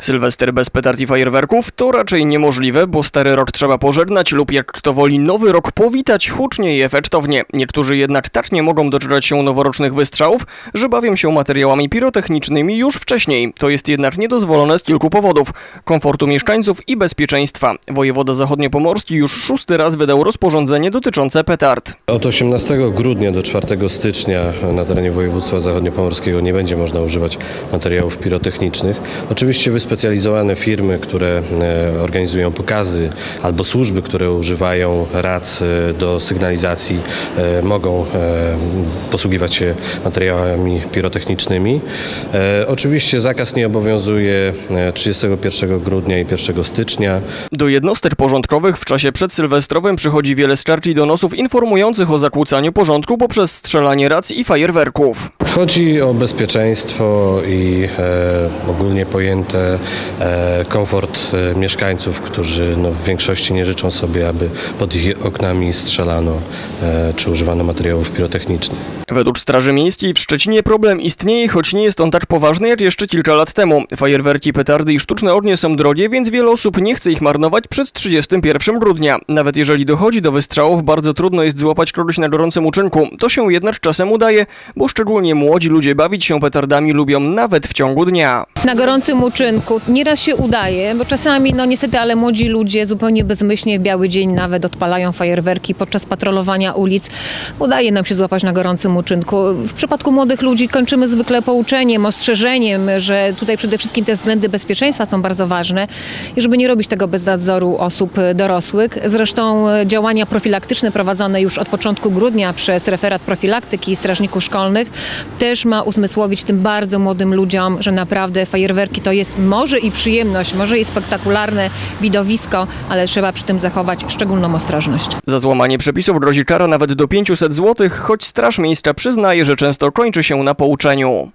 Sylwester bez petard i fajerwerków to raczej niemożliwe, bo stary rok trzeba pożegnać lub jak kto woli nowy rok powitać hucznie i efektownie. Niektórzy jednak tak nie mogą doczekać się noworocznych wystrzałów, że bawią się materiałami pirotechnicznymi już wcześniej. To jest jednak niedozwolone z kilku powodów. Komfortu mieszkańców i bezpieczeństwa. Wojewoda zachodniopomorski już szósty raz wydał rozporządzenie dotyczące petard. Od 18 grudnia do 4 stycznia na terenie województwa zachodniopomorskiego nie będzie można używać materiałów pirotechnicznych. Oczywiście wyspecjalizowane firmy, które e, organizują pokazy albo służby, które używają rac e, do sygnalizacji e, mogą posługiwać się materiałami pirotechnicznymi. Oczywiście zakaz nie obowiązuje e, 31 grudnia i 1 stycznia. Do jednostek porządkowych w czasie przedsylwestrowym przychodzi wiele skarg i donosów informujących o zakłócaniu porządku poprzez strzelanie racji i fajerwerków. Chodzi o bezpieczeństwo i e, ogólnie pojęte komfort e, mieszkańców, którzy no, w większości nie życzą sobie, aby pod ich oknami strzelano e, czy używano materiałów pirotechnicznych. Według Straży Miejskiej w Szczecinie problem istnieje, choć nie jest on tak poważny jak jeszcze kilka lat temu. Fajerwerki, petardy i sztuczne ognie są drogie, więc wiele osób nie chce ich marnować przed 31 grudnia. Nawet jeżeli dochodzi do wystrzałów, bardzo trudno jest złapać kogoś na gorącym uczynku. To się jednak czasem udaje, bo szczególnie młodzi ludzie bawić się petardami lubią nawet w ciągu dnia. na gorącym uczynku. Nieraz się udaje, bo czasami, no niestety, ale młodzi ludzie zupełnie bezmyślnie w biały dzień nawet odpalają fajerwerki podczas patrolowania ulic. Udaje nam się złapać na gorącym uczynku. W przypadku młodych ludzi kończymy zwykle pouczeniem, ostrzeżeniem, że tutaj przede wszystkim te względy bezpieczeństwa są bardzo ważne i żeby nie robić tego bez nadzoru osób dorosłych. Zresztą e, działania profilaktyczne prowadzone już od początku grudnia przez referat profilaktyki strażników szkolnych też ma uzmysłowić tym bardzo młodym ludziom, że naprawdę fajerwerki to jest może i przyjemność, może i spektakularne widowisko, ale trzeba przy tym zachować szczególną ostrożność. Za złamanie przepisów grozi kara nawet do 500 zł, choć Straż Miejska przyznaje, że często kończy się na pouczeniu.